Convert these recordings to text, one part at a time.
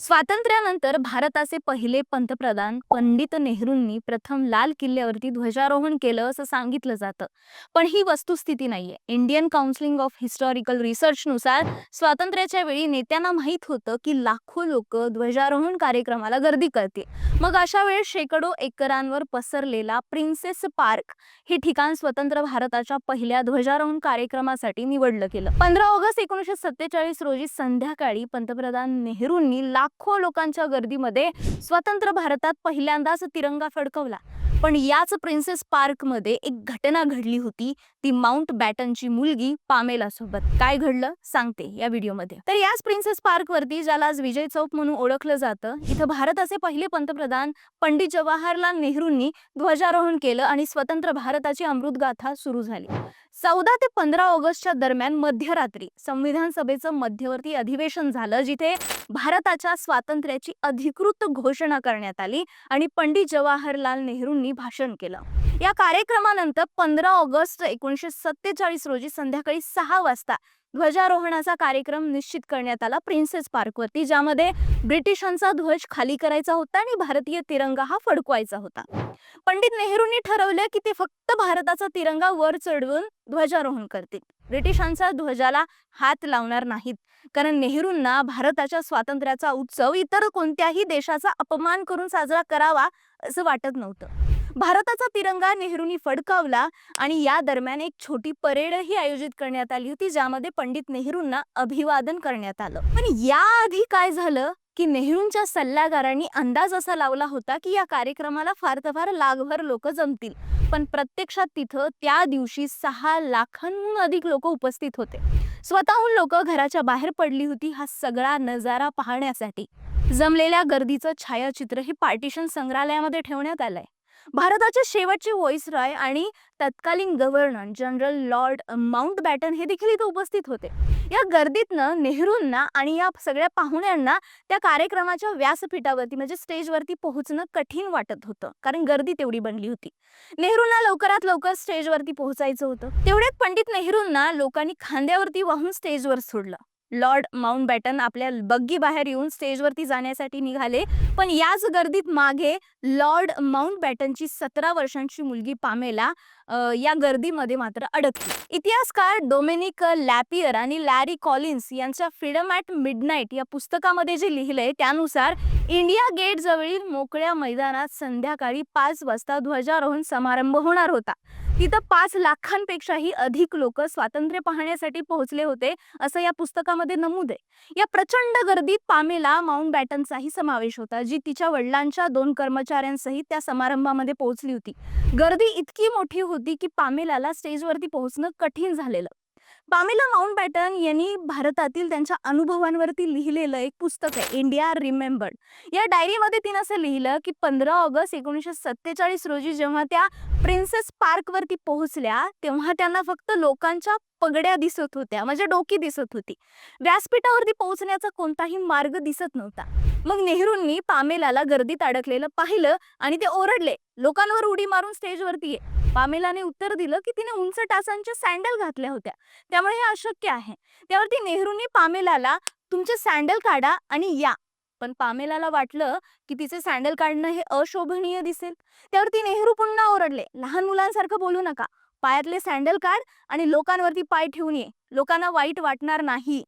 स्वातंत्र्यानंतर भारताचे पहिले पंतप्रधान पंडित नेहरूंनी प्रथम लाल किल्ल्यावरती ध्वजारोहण केलं असं सांगितलं जातं. पण ही वस्तुस्थिती नाहीये. इंडियन काउन्सिलिंग ऑफ हिस्टॉरिकल रिसर्चनुसार स्वातंत्र्याच्या वेळी नेत्यांना माहीत होतं की लाखो लोक ध्वजारोहण कार्यक्रमाला गर्दी करते मग अशा वेळेस शेकडो एकरांवर पसरलेला प्रिन्सेस पार्क हे ठिकाण स्वतंत्र भारताच्या पहिल्या ध्वजारोहण कार्यक्रमासाठी निवडलं गेलं. पंधरा ऑगस्ट एकोणीसशे सत्तेचाळीस रोजी संध्याकाळी पंतप्रधान नेहरूंनी लाखो लोकांच्या गर्दीमध्ये स्वतंत्र भारतात पहिल्यांदाच तिरंगा फडकवला. पण याच प्रिन्सेस पार्कमध्ये एक घटना घडली होती. ती माउंट बॅटनची मुलगी पामेला सोबत. काय घडलं? सांगते या व्हिडिओमध्ये. तर याच प्रिन्सेस पार्क वरती ज्याला आज विजय चौक म्हणून ओळखलं जातं इथं भारताचे पहिले पंतप्रधान पंडित जवाहरलाल नेहरूंनी ध्वजारोहण केलं आणि स्वतंत्र भारताची अमृतगाथा सुरू झाली. चौदा ते पंधरा ऑगस्टच्या दरम्यान मध्यरात्री संविधान सभेचं मध्यवर्ती अधिवेशन झालं जिथे भारताच्या स्वातंत्र्याची अधिकृत घोषणा करण्यात आली आणि पंडित जवाहरलाल नेहरूंनी भाषण केलं. या कार्यक्रमानंतर पंधरा ऑगस्ट एकोणीसशे सत्तेचाळीस रोजी संध्याकाळी सहा वाजता ध्वजारोहणाचा कार्यक्रम निश्चित करण्यात आला प्रिन्सेस पार्कवरती ज्यामध्ये ब्रिटिशांचा ध्वज खाली करायचा होता आणि भारतीय तिरंगा हा फडकवायचा होता. पंडित नेहरूंनी ठरवलं की ते फक्त भारताचा तिरंगा वर चढवून ध्वजारोहण करतील. ब्रिटिशांचा ध्वजाला हात लावणार नाहीत कारण नेहरूंना भारताच्या स्वातंत्र्याचा उत्सव इतर कोणत्याही देशाचा अपमान करून साजरा करावा असं वाटत नव्हतं. भारताचा तिरंगा नेहरूंनी फडकावला आणि या दरम्यान एक छोटी परेडही आयोजित करण्यात आली होती ज्यामध्ये पंडित नेहरूंना अभिवादन करण्यात आलं. पण याआधी काय झालं की नेहरूंच्या सल्लागारांनी अंदाज असा लावला होता की या कार्यक्रमाला फार तर फार लाखभर लोक जमतील. पण प्रत्यक्षात तिथं त्या दिवशी सहा लाखांहून अधिक लोक उपस्थित होते. स्वतःहून लोक घराच्या बाहेर पडली होती हा सगळा नजारा पाहण्यासाठी. जमलेल्या गर्दीचं छायाचित्र हे पार्टिशन संग्रहालयामध्ये ठेवण्यात आलंय. भारताचे शेवटचे व्हॉइसरॉय आणि तत्कालीन governor general lord Mountbatten हे देखील इथे उपस्थित होते. या गर्दीतनं नेहरूंना आणि या सगळ्या पाहुण्यांना त्या कार्यक्रमाच्या व्यासपीठावरती म्हणजे स्टेजवरती पोहोचणं कठीण वाटत होतं कारण गर्दी तेवढी बनली होती. नेहरूंना लवकरात लवकर स्टेजवरती पोहोचायचं होतं. तेवढ्यात पंडित नेहरूंना लोकांनी खांद्यावरती वाहून स्टेजवर सोडलं. लॉर्ड माउंट बॅटन आपल्या बग्गी बाहेर येऊन स्टेजवरती जाण्यासाठी निघाले. पण याच गर्दीत मागे लॉर्ड माउंट बॅटनची सतरा वर्षांची मुलगी पामेला या गर्दीमध्ये मात्र अडकली. इतिहासकार डोमेनिक लॅपियर आणि लॅरी कॉलिन्स यांच्या फ्रीडम ॲट मिडनाईट या पुस्तकामध्ये जे लिहिलंय त्यानुसार इंडिया गेट जवळील मोकळ्या मैदानात संध्याकाळी पाच वाजता ध्वजारोहण समारंभ होणार होता. तिथं पाच लाखांपेक्षाही अधिक लोक स्वातंत्र्य पाहण्यासाठी पोहोचले होते असं या पुस्तकामध्ये नमूद आहे. या प्रचंड गर्दीत पामेला माउंट बॅटनचाही समावेश होता जी तिच्या वडिलांच्या दोन कर्मचाऱ्यांसहित त्या समारंभामध्ये पोहोचली होती. गर्दी इतकी मोठी होती की पामेलाला स्टेजवरती पोहोचणं कठीण झालेलं. पामेला माउंट बॅटन यांनी भारतातील त्यांच्या अनुभवांवरती लिहिलेलं एक पुस्तक आहे इंडिया रिमेंबर्ड. या डायरीमध्ये तिनं असं लिहिलं की पंधरा ऑगस्ट एकोणीसशे सत्तेचाळीस रोजी जेव्हा त्या प्रिन्सेस पार्कवरती पोहोचल्या तेव्हा त्यांना फक्त लोकांच्या पगड्या दिसत होत्या म्हणजे डोकी दिसत होती. व्यासपीठावरती पोहोचण्याचा कोणताही मार्ग दिसत नव्हता. मग नेहरूंनी पामेलाला गर्दीत अडकलेलं पाहिलं आणि ते ओरडले लोकांवर उडी मारून स्टेजवरती ये. पामेलाने उत्तर दिलं की तिने उंच टाचांच्या सँडल घातल्या होत्या. त्यामुळे हे अशक्य आहे. त्यावरती नेहरूंनी पामेलाला तुमचे सँडल काढा आणि या. पण पामेलाला वाटलं की तिचे सँडल काढणं हे अशोभनीय दिसेल. त्यावरती नेहरू पुन्हा ओरडले लहान मुलांसारखं बोलू नका. पायातले सँडल काढ आणि लोकांवरती पाय ठेवून ये. लोकांना वाईट वाटणार नाही.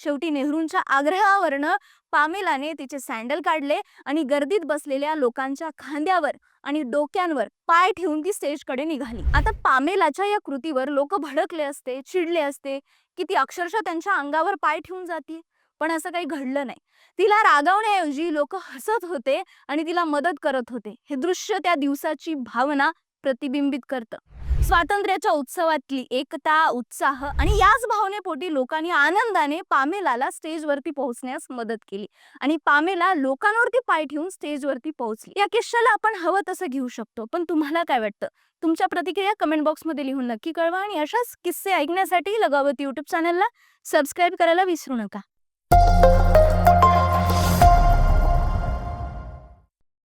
शेवटी नेहरूंच्या आग्रहावरनं पामेलाने तिचे सँडल काढले आणि गर्दीत बसलेल्या लोकांच्या खांद्यावर आणि डोक्यांवर पाय ठेवून ती स्टेजकडे निघाली. आता पामेलाच्या या कृतीवर लोक भडकले असते चिडले असते की ती अक्षरशः त्यांच्या अंगावर पाय ठेवून जाते. पण असं काही घडलं नाही. तिला रागावण्याऐवजी लोक हसत होते आणि तिला मदत करत होते. हे दृश्य त्या दिवसाची भावना प्रतिबिंबित करतं. स्वातंत्र्याच्या उत्सवातली एकता उत्साह आणि याच भावनेपोटी लोकांनी आनंदाने पामेलाला स्टेजवरती पोहोचण्यास मदत केली आणि पामेला लोकांवरती पाय ठेवून स्टेजवरती पोहोचली. या किस्साला आपण हवं तसं घेऊ शकतो. पण तुम्हाला काय वाटतं? तुमच्या प्रतिक्रिया कमेंट बॉक्समध्ये लिहून नक्की कळवा आणि अशाच किस्से ऐकण्यासाठी लगावत युट्यूब चॅनलला सबस्क्राईब करायला विसरू नका.